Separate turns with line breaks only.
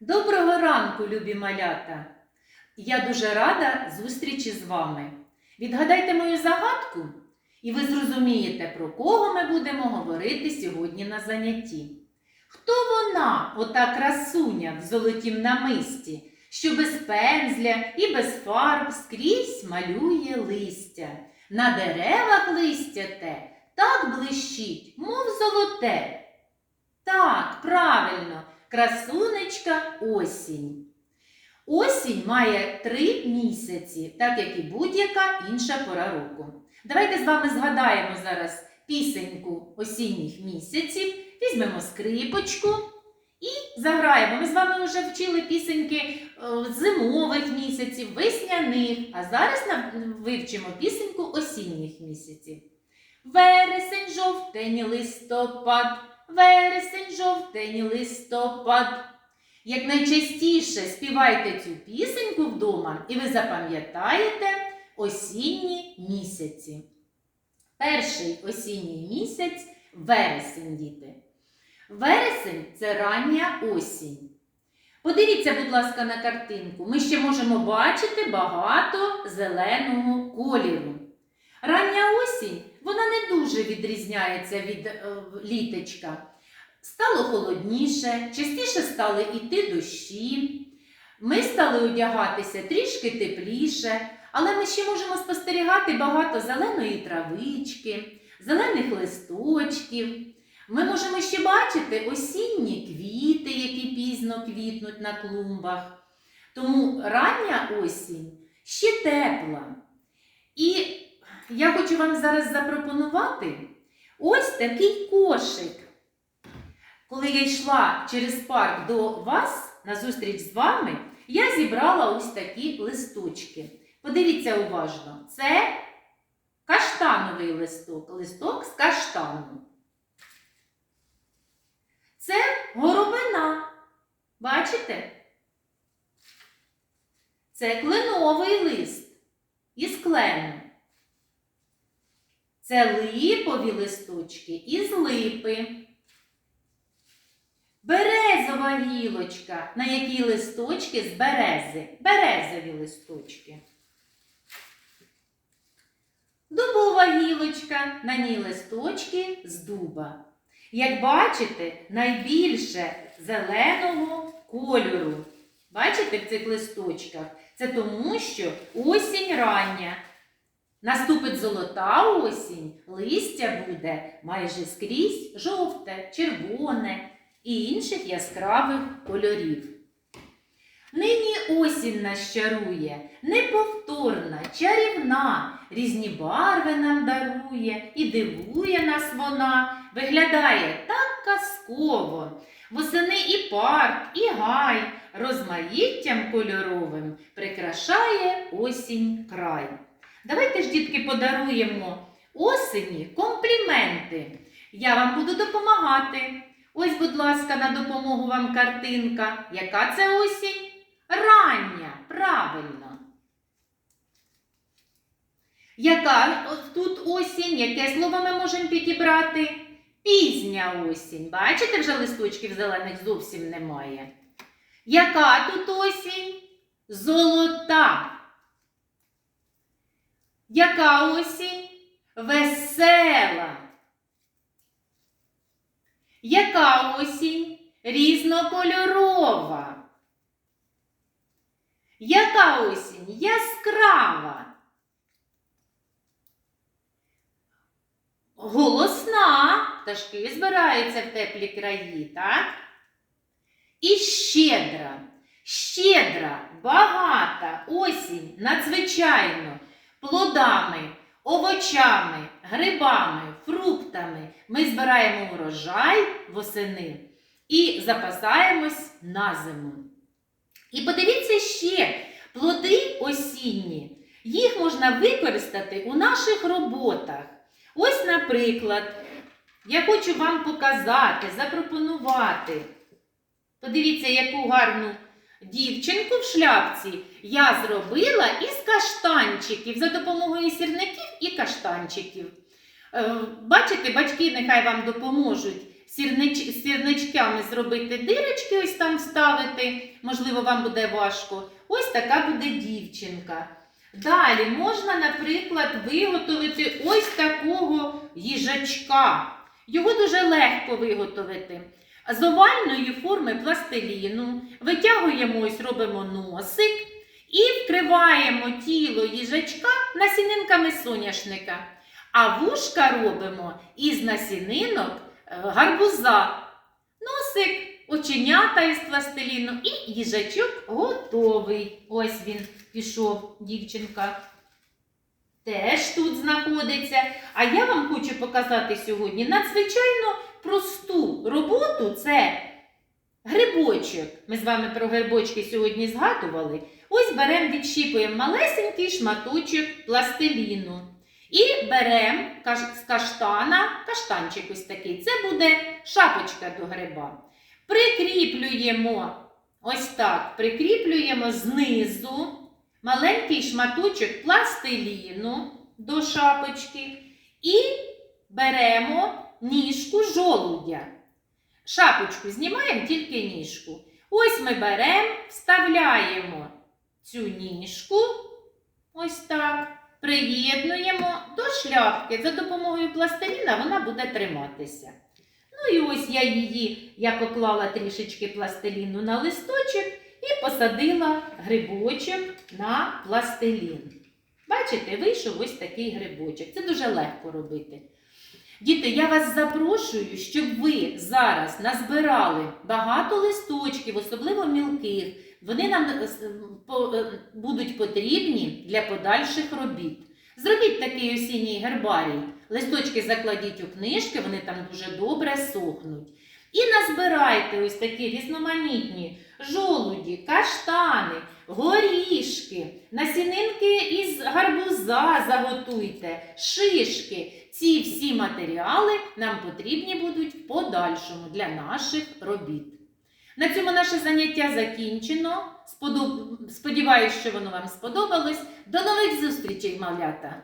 Доброго ранку, любі малята! Я дуже рада зустрічі з вами. Відгадайте мою загадку, і ви зрозумієте, про кого ми будемо говорити сьогодні на занятті. Хто вона, ота красуня в золотім намисті, що без пензля і без фарб скрізь малює листя? На деревах листя те так блищить, мов золоте. Так, правильно, красунечка осінь. Осінь має три місяці, так як і будь-яка інша пора року. Давайте з вами згадаємо зараз пісеньку осінніх місяців, візьмемо скрипочку і заграємо. Ми з вами вже вчили пісеньки е, зимових місяців, весняних, а зараз вивчимо пісеньку осінніх місяців. Вересень, жовтень, листопад, вересень, жовтень, листопад. Як найчастіше співайте цю пісеньку вдома, і ви запам'ятаєте осінні місяці. Перший осінній місяць вересень, діти. Вересень це рання осінь. Подивіться, будь ласка, на картинку. Ми ще можемо бачити багато зеленого кольору. Рання дуже відрізняється від е, літочка. Стало холодніше, частіше стали йти дощі. Ми стали одягатися трішки тепліше, але ми ще можемо спостерігати багато зеленої травички, зелених листочків. Ми можемо ще бачити осінні квіти, які пізно квітнуть на клумбах. Тому рання осінь ще тепла. І я хочу вам зараз запропонувати ось такий кошик. Коли я йшла через парк до вас на зустріч з вами, я зібрала ось такі листочки. Подивіться уважно, це каштановий листок, листок з каштану. Це горобина. Бачите? Це кленовий лист із клену. Це липові листочки із липи. Березова гілочка, на якій листочки з берези. Березові листочки. Дубова гілочка, на ній листочки з дуба. Як бачите, найбільше зеленого кольору. Бачите в цих листочках? Це тому, що осінь рання. Наступить золота осінь, листя буде майже скрізь жовте, червоне і інших яскравих кольорів. Нині осінь нас неповторна, чарівна, різні барви нам дарує і дивує нас вона, виглядає так казково. Восени і парк, і гай розмаїттям кольоровим прикрашає осінь край. Давайте ж, дітки, подаруємо осені компліменти. Я вам буду допомагати. Ось, будь ласка, на допомогу вам картинка. Яка це осінь? Рання, правильно. Яка тут осінь? Яке слово ми можемо підібрати? Пізня осінь. Бачите, вже листочків зелених зовсім немає. Яка тут осінь? Золота. Яка осінь? Весела. Яка осінь? Різнокольорова. Яка осінь? Яскрава. Голосна. Пташки збираються в теплі краї, так? І щедра. Щедра, багата осінь надзвичайно плодами, овочами, грибами, фруктами ми збираємо урожай восени і запасаємось на зиму. І подивіться ще, плоди осінні, їх можна використати у наших роботах. Ось, наприклад, я хочу вам показати, запропонувати. Подивіться, яку гарну дівчинку в шляпці я зробила із каштанчиків за допомогою сірників і каштанчиків. Е, Бачите, батьки нехай вам допоможуть сірнич, сірничками зробити дирочки, ось там вставити. Можливо, вам буде важко. Ось така буде дівчинка. Далі можна, наприклад, виготовити ось такого їжачка. Його дуже легко виготовити. З овальної форми пластиліну витягуємо, ось робимо носик і вкриваємо тіло їжачка насінинками соняшника. А вушка робимо із насінинок е, гарбуза. Носик, оченята із пластиліну і їжачок готовий. Ось він пішов, дівчинка. Теж тут знаходиться. А я вам хочу показати сьогодні надзвичайно просту роботу це грибочок. Ми з вами про грибочки сьогодні згадували. Ось беремо, відщіпуємо малесенький шматочок пластиліну. І беремо з каштана, каштанчик ось такий. Це буде шапочка до гриба. Прикріплюємо ось так, прикріплюємо знизу маленький шматочок пластиліну до шапочки і беремо ніжку жолудя. Шапочку знімаємо тільки ніжку. Ось ми беремо, вставляємо цю ніжку, ось так, приєднуємо до шляпки. За допомогою пластиліна вона буде триматися. Ну і ось я її, я поклала трішечки пластиліну на листочок і посадила грибочок на пластилін. Бачите, вийшов ось такий грибочок. Це дуже легко робити. Діти, я вас запрошую, щоб ви зараз назбирали багато листочків, особливо мілких. Вони нам е, е, будуть потрібні для подальших робіт. Зробіть такий осінній гербарій. Листочки закладіть у книжки, вони там дуже добре сохнуть. І назбирайте ось такі різноманітні жолуді, каштани, горішки, насінинки із гарбуза заготуйте, шишки. Ці всі матеріали нам потрібні будуть в подальшому для наших робіт. На цьому наше заняття закінчено. Сподоб- Сподіваюсь, що воно вам сподобалось. До нових зустрічей, малята!